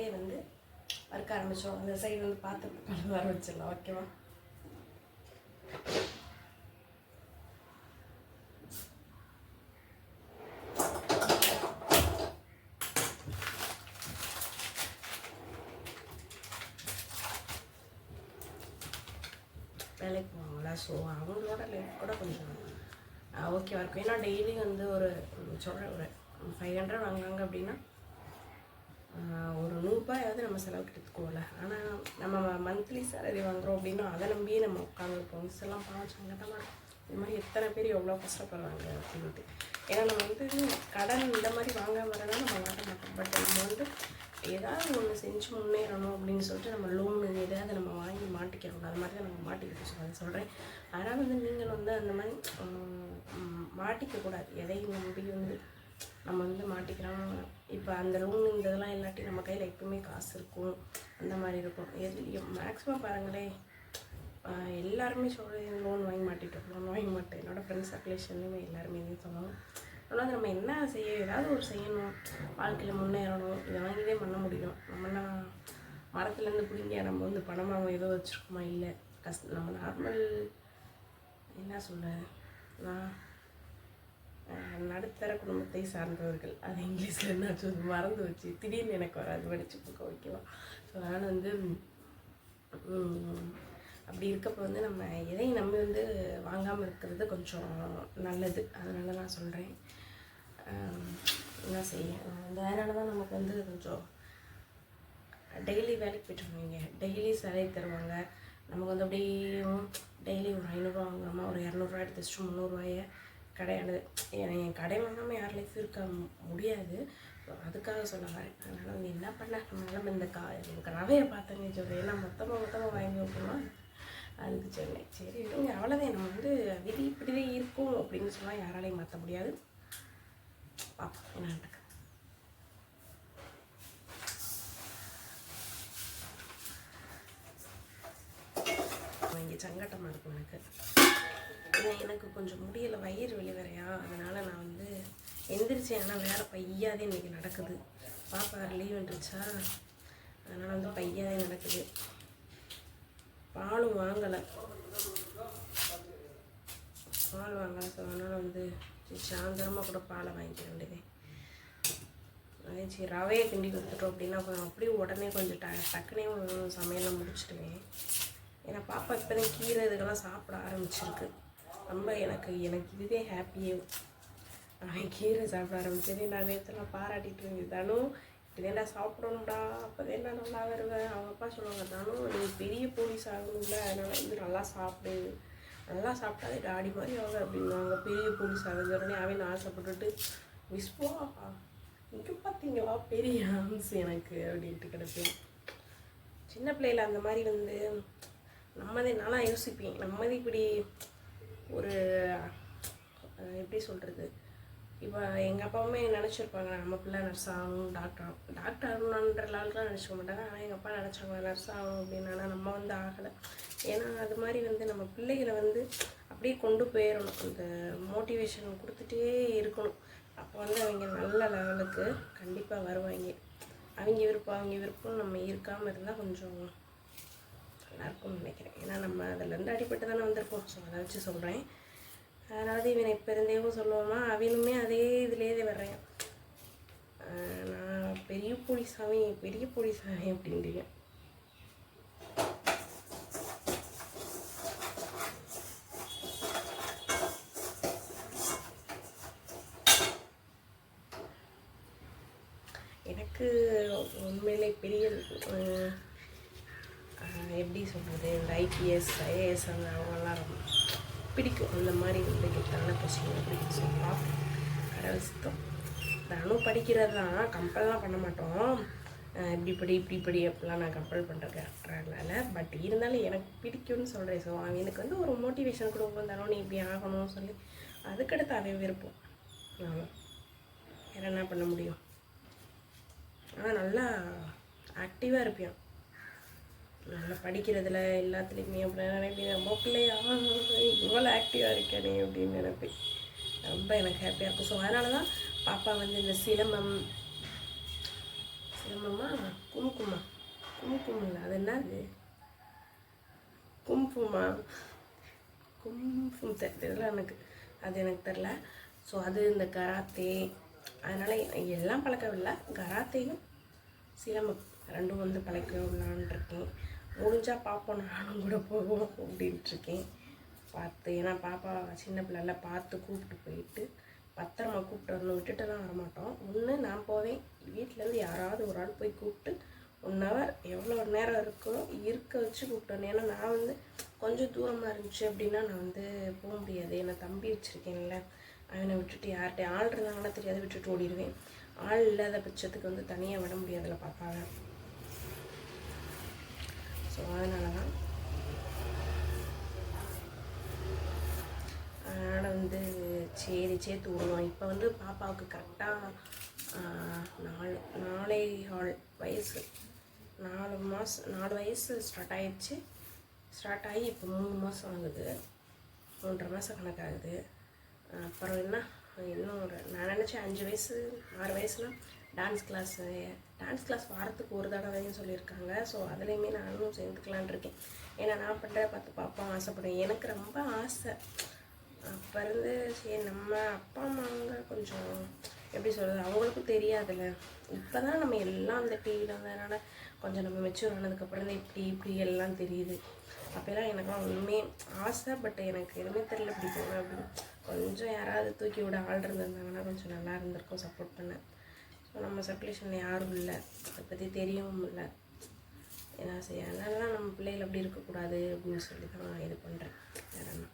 ரவையை வந்து வறுக்க ஆரம்பித்தோம் அந்த சைடு வந்து பார்த்து கலந்து ஆரம்பிச்சிடலாம். ஓகேவா? வேலைக்கு போவாங்களா? ஸோ அவங்களோட லைஃப் கூட கொஞ்சம் ஓகேவா இருக்கும். ஏன்னா டெய்லி வந்து ஒரு சொல்கிறேன் ஒரு ஃபைவ் ஹண்ட்ரட் வாங்குறாங்க அப்படின்னா ஒரு நூறுரூபாயாவது நம்ம செலவுக்கு எடுத்துக்குவோம்ல. ஆனால் நம்ம மந்த்லி சேலரி வாங்குறோம் அப்படின்னா அதை நம்பியே நம்ம உட்காந்துருப்போம். மிஸ் எல்லாம் பாவம் சங்கடமாக இருக்கும். இது மாதிரி எத்தனை பேர் எவ்வளோ கஷ்டப்படுறாங்க அப்படின்ட்டு. ஏன்னா நம்ம வந்து கடன் இந்த மாதிரி வாங்க வரதான் நம்ம வாங்க மாட்டோம். பட் நம்ம வந்து ஏதாவது ஒன்று செஞ்சு முன்னேறணும் அப்படின்னு சொல்லிட்டு நம்ம லோன் எதாவது நம்ம வாங்கி மாட்டிக்கிறோம். அது மாதிரி தான் நம்ம மாட்டிக்கிட்டு அதை சொல்கிறேன் அதனால் வந்து நீங்கள் வந்து அந்த மாதிரி மாட்டிக்கக்கூடாது. எதையும் நம்பி வந்து நம்ம வந்து மாட்டிக்கிறோம். இப்போ அந்த லோன் இந்த இதெல்லாம் இல்லாட்டி நம்ம கையில் எப்பவுமே காசு இருக்கும். அந்த மாதிரி இருக்கும். எது மேக்ஸிமம் பாருங்களேன் எல்லாருமே சொல்கிறது லோன் வாங்கி மாட்டேன் லோன் வாங்கி மாட்டேன் என்னோடய ஃப்ரெண்ட்ஸ் சர்க்குலேஷன்லையுமே எல்லாருமே இதே சொல்லுவாங்க ஆனால் நம்ம என்ன செய்ய ஏதாவது ஒரு செய்யணும். வாழ்க்கையில் முன்னேறணும். இதை வாங்கிதே பண்ண முடியும். நம்மனா மரத்துலேருந்து பிடிங்க நம்ம வந்து பணமாக ஏதோ வச்சுருக்கோமா? இல்லை. கஷ்ட நம்ம நார்மல் என்ன சொல்ல நான் நடுத்தர குடும்பத்தை சார்ந்தவர்கள். அது இங்கிலீஷில் என்ன சொல்லுது மறந்து வச்சு திடீர்னு எனக்கு வராது. படிச்சு புக்க வைக்கலாம். ஸோ அதனால் வந்து அப்படி இருக்கப்போ வந்து நம்ம எதையும் நம்பி வந்து வாங்காமல் இருக்கிறது கொஞ்சம் நல்லது. அதனால நான் சொல்கிறேன் என்ன செய்ய? அந்த அதனால தான் நமக்கு வந்து கொஞ்சம் டெய்லி வேலைக்கு போயிட்டு வருவீங்க டெய்லி சேலரி தருவாங்க. நமக்கு வந்து அப்படியே டெய்லி ஒரு ஐநூறுரூவா வாங்குறோமா ஒரு இரநூறுவா எடுத்து வச்சுட்டு முந்நூறுரூவாய கடையானது. என் கடை வாங்காமல் யார் லைஃப் இருக்க முடியாது. ஸோ அதுக்காக சொல்ல வரேன் அதனால் வந்து என்ன பண்ண? இந்த கா எனக்கு ரவையை பார்த்தேன்னு சொல்கிறேன் ஏன்னா மொத்தமாக மொத்தமாக வாங்கி வைக்கணுமா? அதுக்கு சொன்னேன். சரி விடுங்க. அவ்வளோதான் நம்ம வந்து விதி இப்படிதான் இருக்கும் அப்படின்னு சொன்னால் யாராலையும் மாற்ற முடியாது. பார்ப்போம் என்ன நடக்குது? இங்கே சங்கட்டமாக இருக்கும் எனக்கு ஏன்னா எனக்கு கொஞ்சம் முடியல. வயிறு வலி வேறையா. அதனால் நான் வந்து எந்திரிச்சேன். ஆனால் வேறு பையாதே இன்றைக்கி நடக்குது. பாப்பா லீவ் வந்துருச்சா அதனால் வந்து பையாதே நடக்குது. பாலும் வாங்கலை. பால் வாங்கலை. ஸோ அதனால் வந்து சாயந்தரமாக கூட பாலை வாங்கிக்க வேண்டியது. அதே சரி ரவையை கிண்டி கொடுத்துட்டோம் அப்படின்னா அப்படியே உடனே கொஞ்சம் ட டக்குனே சமையலாம் முடிச்சிடுவேன். ஏன்னா பாப்பா இப்போ தான் கீரை இதுக்கெல்லாம் சாப்பிட ஆரம்பிச்சிருக்கு. ரொம்ப எனக்கு எனக்கு இதுவே ஹாப்பியே அவன் கீரை சாப்பிட ஆரம்பிச்சது நான் நேரத்தில் பாராட்டிட்டு இருந்தேன். தானும் இதேண்டா சாப்பிடணும்டா அப்போ நான் நல்லா வருவேன். அவங்க அப்பா சொல்லுவாங்க தானும் நீ பெரிய போலீஸ் ஆகணும்ல அதனால் வந்து நல்லா சாப்பிடு. நல்லா சாப்பிட்டாதே டாடி மாதிரி ஆகும் அப்படின்வாங்க பெரிய போலீஸ் ஆகுது உடனே அவன் ஆசைப்பட்டுட்டு விஸ்வா இங்கே பார்த்தீங்களா பெரிய ஆம்ஸ் எனக்கு அப்படின்ட்டு கிடப்பேன். சின்ன பிள்ளையில அந்த மாதிரி வந்து நம்மதே நானாக யோசிப்பேன். நம்மதே இப்படி ஒரு எப்படி சொல்கிறது இப்போ எங்கள் அப்பாவுமே நினச்சிருப்பாங்க நம்ம பிள்ளை நர்ஸ் ஆகணும் டாக்டர் டாக்டர் ஆகணுன்ற லெவலுக்குலாம் நினச்சிக்க மாட்டாங்க. ஆனால் எங்கள் அப்பா நினச்சாங்க நர்ஸ் ஆகணும் அப்படின்னு ஆனால் நம்ம வந்து ஆகலை. ஏன்னா அது மாதிரி வந்து நம்ம பிள்ளைகளை வந்து அப்படியே கொண்டு போயிடணும் அந்த மோட்டிவேஷன் கொடுத்துட்டே இருக்கணும். அப்போ வந்து அவங்க நல்ல லெவலுக்கு கண்டிப்பாக வருவாங்க. அவங்க விருப்பம் அவங்க விருப்பம் நம்ம இருக்காமல் இருந்தால் கொஞ்சம் நல்லாயிருக்கும்னு நினைக்கிறேன். ஏன்னா நம்ம அதிலேருந்து அடிப்பட்டு தானே வந்திருக்கோம். ஸோ அதை வச்சு சொல்கிறேன் அதனால இவனை இப்போ இருந்தேவும் சொல்லுவோமா அவனுமே அதே இதுலேயே வர்றேன். நான் பெரிய போலீஸாவே பெரிய போலீஸாவே அப்படின்றீங்க. எனக்கு உண்மையிலே பெரிய எப்படி சொல்கிறது இந்த ஐபிஎஸ் ஐஏஎஸ் அந்த அவங்கெல்லாம் ரொம்ப பிடிக்கும். அந்த மாதிரி வந்து கெட்டான பசங்க பிடிக்கும் சொல்லலாம். கடவுள் சுத்தம். நானும் படிக்கிறது தான். கம்பல்லாம் பண்ண மாட்டோம். அஹ், இப்படி படி இப்படி படி அப்படிலாம் நான் கம்பல் பண்ணுற பட் இருந்தாலும் எனக்கு பிடிக்கும்னு சொல்கிறேன் ஸோ எனக்கு வந்து ஒரு மோட்டிவேஷன் கொடுக்கும். தானோ நீ இப்படி ஆகணும்னு சொல்லி அதுக்கடுத்து அவன் விருப்பம். அவ்வளோ வேறு என்ன பண்ண முடியும்? ஆனால் நல்லா ஆக்டிவாக இருப்பியான் நல்லா படிக்கிறதுல எல்லாத்துலேயுமே அப்படி நினைப்பேன் நம்ம பிள்ளையா? இவ்வளோ ஆக்டிவாக இருக்கானே அப்படின்னு நினைப்பேன். ரொம்ப எனக்கு ஹாப்பியாக இருக்கும். ஸோ அதனால தான் பாப்பா வந்து இந்த சிலம்பம் சிலம்பமா? கும்கு கும்குமா. கும்கும் இல்லை அது என்னது? கும்ஃபுமா கும்ஃபும் தெரியல எனக்கு. அது எனக்கு தெரில ஸோ அது இந்த கராத்தே. அதனால் எல்லாம் பழக்கவில்லை. கராத்தையும் சிலம்பம். ரெண்டும் வந்து பழக்க இருக்கேன். முடிஞ்சால் பார்ப்போம் நானும் கூட போவோம் அப்படின்ட்டு இருக்கேன் பார்த்து ஏன்னா பாப்பா சின்ன பிள்ளைல பார்த்து கூப்பிட்டு போயிட்டு பத்திரமா கூப்பிட்டு வரணும் விட்டுட்டுலாம் வரமாட்டோம். ஒன்று நான் போவேன். வீட்டிலேருந்து யாராவது ஒரு ஆள் போய் கூப்பிட்டு ஒன் ஹவர் எவ்வளோ நேரம் இருக்கோ இருக்க வச்சு கூப்பிட்டு வரணும் ஏன்னா நான் வந்து கொஞ்சம் தூரமாக இருந்துச்சு அப்படின்னா நான் வந்து போக முடியாது. என்னை தம்பி வச்சுருக்கேன்ல அவனை விட்டுட்டு யார்கிட்ட ஆள் இருந்தாங்கன்னா தெரியாது விட்டுட்டு ஓடிடுவேன். ஆள் இல்லாத பட்சத்துக்கு வந்து தனியாக விட முடியாதுல பாப்பாவை. ஸோ அதனால தான். அதனால் வந்து சரி சேர்த்து விடுவோம் இப்போ வந்து பாப்பாவுக்கு கரெக்டாக நாலு நாலே ஹால் வயசு. நாலு மாதம் நாலு வயசு ஸ்டார்ட் ஆகிடுச்சு ஸ்டார்ட் ஆகி இப்போ மூணு மாதம் ஆகுது. மூன்றரை மாதம் கணக்காகுது. அப்புறம் என்ன? இன்னும் ஒரு நான் நினச்சேன் அஞ்சு வயசு ஆறு வயசுலாம் டான்ஸ் கிளாஸு டான்ஸ் கிளாஸ் வாரத்துக்கு ஒரு தடவைன்னு சொல்லியிருக்காங்க. ஸோ அதுலேயுமே நானும் சேர்ந்துக்கலான் இருக்கேன். ஏன்னா நான் பண்ணுற பார்த்து பார்ப்போம் ஆசைப்படுவேன். எனக்கு ரொம்ப ஆசை. அப்போ இருந்து சரி நம்ம அப்பா அம்மாங்க கொஞ்சம் எப்படி சொல்கிறது அவங்களுக்கும் தெரியாதுல்ல. இப்போ தான் நம்ம எல்லாம் அந்த டிவியில் வந்ததுனால கொஞ்சம் நம்ம மெச்சூர் ஆனதுக்கப்புறம் தான் இப்படி இப்படி எல்லாம் தெரியுது. அப்போல்லாம் எனக்குலாம் ஒன்றுமே ஆசை பட் எனக்கு எதுவுமே தெரியல இப்படி அப்படின்னு. கொஞ்சம் யாராவது தூக்கி விட ஆள் இருந்திருந்தாங்கன்னா கொஞ்சம் நல்லா இருந்திருக்கும் சப்போர்ட் பண்ண. ஸோ நம்ம சர்க்குலேஷனில் யாரும் இல்லை. அதை பற்றி தெரியவும் இல்லை. என்ன செய்ய அதனால நம்ம பிள்ளைகள் அப்படி இருக்கக்கூடாது அப்படின்னு சொல்லி தான் நான் இது பண்ணுறேன் வேற என்ன?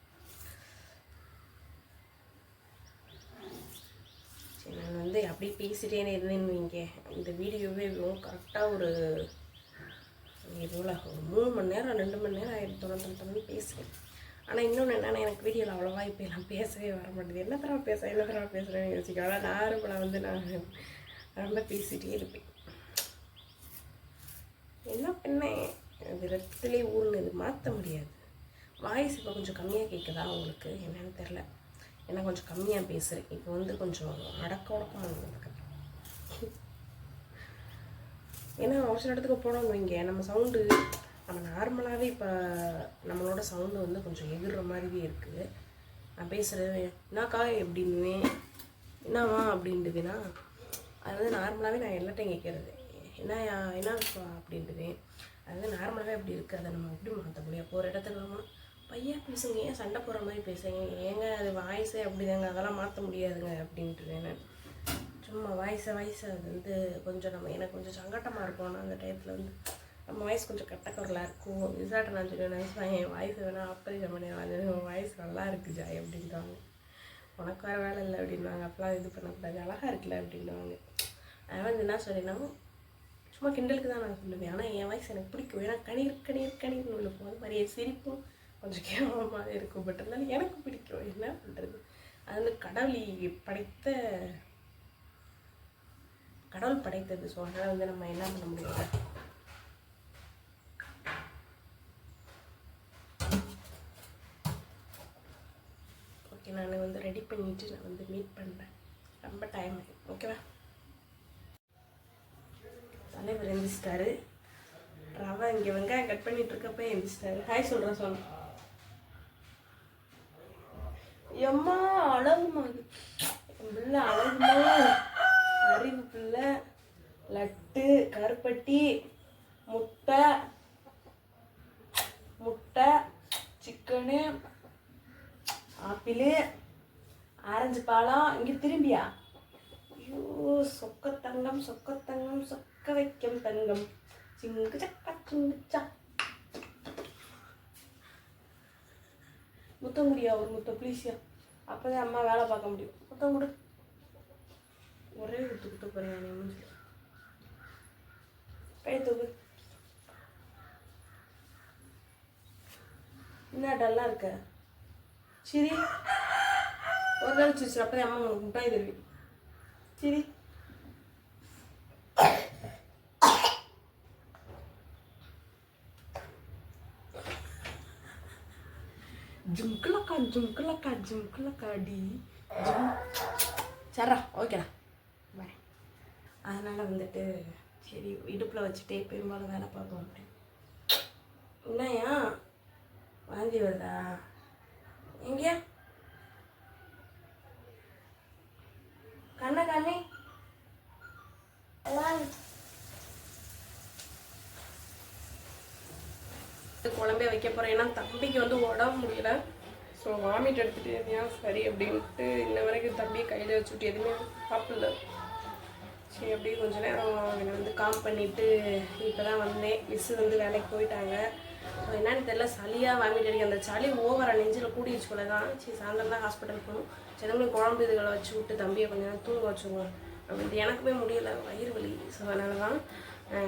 சரி நான் வந்து அப்படியே பேசிட்டே இருந்தேன்னு வைங்க. இந்த வீடியோவே கரெக்டாக ஒரு எவ்வளோ? ஒரு மூணு மணி நேரம் ரெண்டு மணி நேரம் ஆயிடுச்சு. தொடர்ந்து தொடர்ந்து பேசுவேன் ஆனால் இன்னொன்று என்னென்னா எனக்கு வீடியோவில் அவ்வளோவா இப்போ எல்லாம் பேசவே வர மாட்டேங்குது. என்ன தடவை பேச என்ன தடவை பேசுகிறேன்னு யோசிக்க. ஆனால் நார்மலாக வந்து நான் ரொம்ப பேசிகிட்டே இருப்பேன். என்ன பண்ணேன் அது ரத்தத்திலே இது மாற்ற முடியாது. வாய்ஸ் இப்போ கொஞ்சம் கம்மியாக கேட்குதா உங்களுக்கு? என்னன்னு தெரில ஏன்னா கொஞ்சம் கம்மியாக பேசுகிறேன் இப்போ வந்து கொஞ்சம் அடக்க உடக்கம் இருந்ததுக்கு ஏன்னா ஒரு சில இடத்துக்கு போனோம் வைங்க நம்ம சவுண்டு நம்ம நார்மலாகவே இப்போ நம்மளோட சவுண்டு வந்து கொஞ்சம் எகிற மாதிரியே இருக்குது நான் பேசுகிறேன் என்னக்கா எப்படின்னுவேன்? என்னவா அப்படின்ட்டுவேனா அது வந்து நார்மலாகவே நான் எல்லாத்தையும் கேட்கறது. என்ன என்னப்பா அப்படின்றது அது வந்து நார்மலாகவே அப்படி இருக்குது அதை நம்ம எப்படி மாற்ற முடியும்? போகிற இடத்துல நம்ம பையன் பேசுங்க ஏன் சண்டை போடுற மாதிரி பேசுங்க ஏங்க அது வாய்ஸே அப்படிதாங்க அதெல்லாம் மாற்ற முடியாதுங்க அப்படின்ட்டு நான். சும்மா வாய்ஸை வாய்ஸை அது வந்து கொஞ்சம் நம்ம எனக்கு கொஞ்சம் சங்கட்டமாக இருக்கும். ஆனால் அந்த டயத்தில் வந்து நம்ம வாய்ஸ் கொஞ்சம் கட்டக்குரலாக இருக்கும். விசாட்ட நான் சொல்லி என் வாய்ஸ் வேணால் ஆப்ரேஷன் பண்ணிடுவாங்க உன் வாய்ஸ் நல்லா இருக்கு ஜாய் அப்படின்றாங்க உனக்கு வர வேலை இல்லை அப்படின்வாங்க அப்பெல்லாம் இது பண்ணக்கூடாது. அழகாக இருக்குல்ல அப்படின்வாங்க அவன் வந்து என்ன சொல்லினாலும் சும்மா கிண்டலுக்கு தான் நான் சொல்லுவேன். ஆனால் என் வாய்ஸ் எனக்கு பிடிக்கும். ஏன்னா கணீர் கணீர் கணீர்னு உள்ள போது மாதிரி என் சிரிப்பும் கொஞ்சம் கேவலமாக இருக்கும். பட் இருந்தாலும் எனக்கு பிடிக்கும். என்ன பண்ணுறது அது வந்து கடவுளை படைத்த கடவுள் படைத்தது. ஸோ அதனால் வந்து நம்ம என்ன பண்ண முடியல ஓகே நான் வந்து ரெடி பண்ணிட்டு நான் வந்து மீட் பண்ணுறேன் ரொம்ப டைம் ஆகும் ஓகேவா தலைவர் எந்திரிச்சிட்டாரு ரவை இங்கே வெங்காயம் கட் பண்ணிட்டு இருக்கப்ப எந்திரிச்சிட்டாரு ஹாய் சொல்கிறேன் சொன்ன எம்மா அழகுமா முத்தம் முடியா ஒரு முத்தம்? ப்ளீஸ்யா அப்போதான் அம்மா வேலை பார்க்க முடியும். முத்தம் கொடு. ஒரே குத்து குத்து போறேன் நீ மூஞ்சி கை என்ன டல்லாக இருக்க? சரி. ஒரு நாள் சிரிச்சு அப்போ அம்மா உனக்கு முட்டாய் தருவி சரி. ஜும்குலக்கா ஜும்குலக்கா ஜும்குலக்கா டி ஜும் சரா ஓகேடா பாய் அதனால் வந்துட்டு சரி இடுப்பில் வச்சுட்டே பெரும்பாலும் வேலை பார்ப்போம் அப்படி என்னையா வாந்தி வருதா? குழம்பே வைக்க போகிறேன் ஏன்னா தம்பிக்கு வந்து உடம்பு முடியல. ஸோ வாமிட் எடுத்துகிட்டு இருந்தியா சரி அப்படின்ட்டு இன்ன வரைக்கும் தம்பியை கையில் வச்சுட்டு எதுவுமே சாப்பிடல. சரி அப்படியே கொஞ்ச நேரம் என்னை வந்து காம் பண்ணிவிட்டு இப்போ தான் வந்தேன். மிஸ்ஸு வந்து வேலைக்கு போயிட்டாங்க. ஸோ என்னன்னு தெரியல சளியாக வாமிட் அடிக்க அந்த சளி ஓவராக நெஞ்சில் கூடிடுச்சு போல தான் சரி சாயந்தரம் தான் ஹாஸ்பிட்டல் போகணும். சிதம்பரம் குழம்பு இதுகளை வச்சு விட்டு தம்பியை கொஞ்ச நேரம் தூங்க வச்சுருவோம். அப்படின்ட்டு எனக்குமே முடியல. வயிறு வலி. ஸோ அதனால தான்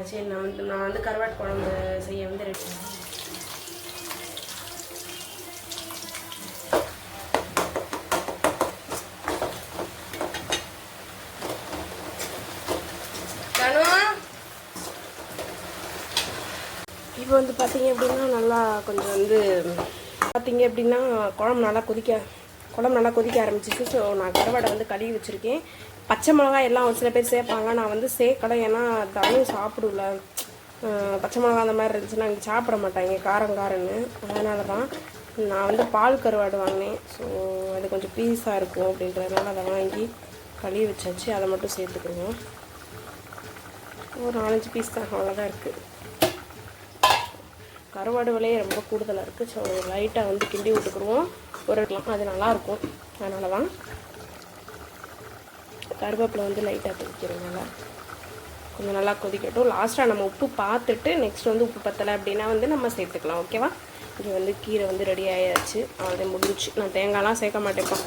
சரி நான் வந்து நான் வந்து கருவாட்டு குழம்பு செய்ய வந்து ரெடி தனு இப்போ வந்து பார்த்தீங்க அப்படின்னா நல்லா கொஞ்சம் வந்து பார்த்தீங்க அப்படின்னா குழம்பு நல்லா கொதிக்க குழம்பு நல்லா கொதிக்க ஆரம்பிச்சிச்சு. ஸோ நான் கருவாடை வந்து கழுவி வச்சுருக்கேன். பச்சை மிளகாய் எல்லாம் ஒரு சில பேர் சேர்ப்பாங்க. நான் வந்து சேர்க்கலை. ஏன்னா தனியும் சாப்பிடல. பச்சை மிளகா அந்த மாதிரி இருந்துச்சுன்னா இங்கே சாப்பிட மாட்டாங்க. காரம் காரன்னு அதனால தான் நான் வந்து பால் கருவாடு வாங்கினேன். ஸோ அது கொஞ்சம் பீஸாக இருக்கும் அப்படின்றதுனால அதை வாங்கி கழுவி வச்சாச்சு. அதை மட்டும் சேர்த்துக்குவோம் ஒரு நாலஞ்சு பீஸ் தான். அவ்வளோதான் இருக்குது கருவாடு விலையே ரொம்ப கூடுதலாக இருக்குது ஸோ லைட்டாக வந்து கிண்டி விட்டுக்குருவோம். ஒரு அது நல்லாயிருக்கும் அதனால தான் கருவேப்பிலை வந்து லைட்டாக கொதிக்கிறோம் நல்லா. கொஞ்சம் நல்லா கொதிக்கட்டும். லாஸ்ட்டாக நம்ம உப்பு பார்த்துட்டு நெக்ஸ்ட் வந்து உப்பு பத்தலை அப்படின்னா வந்து நம்ம சேர்த்துக்கலாம். ஓகேவா இங்கே வந்து கீரை வந்து ரெடி ஆயாச்சு. அதை முடிஞ்சுச்சு. நான் தேங்காய்லாம் சேர்க்க மாட்டேப்பேன்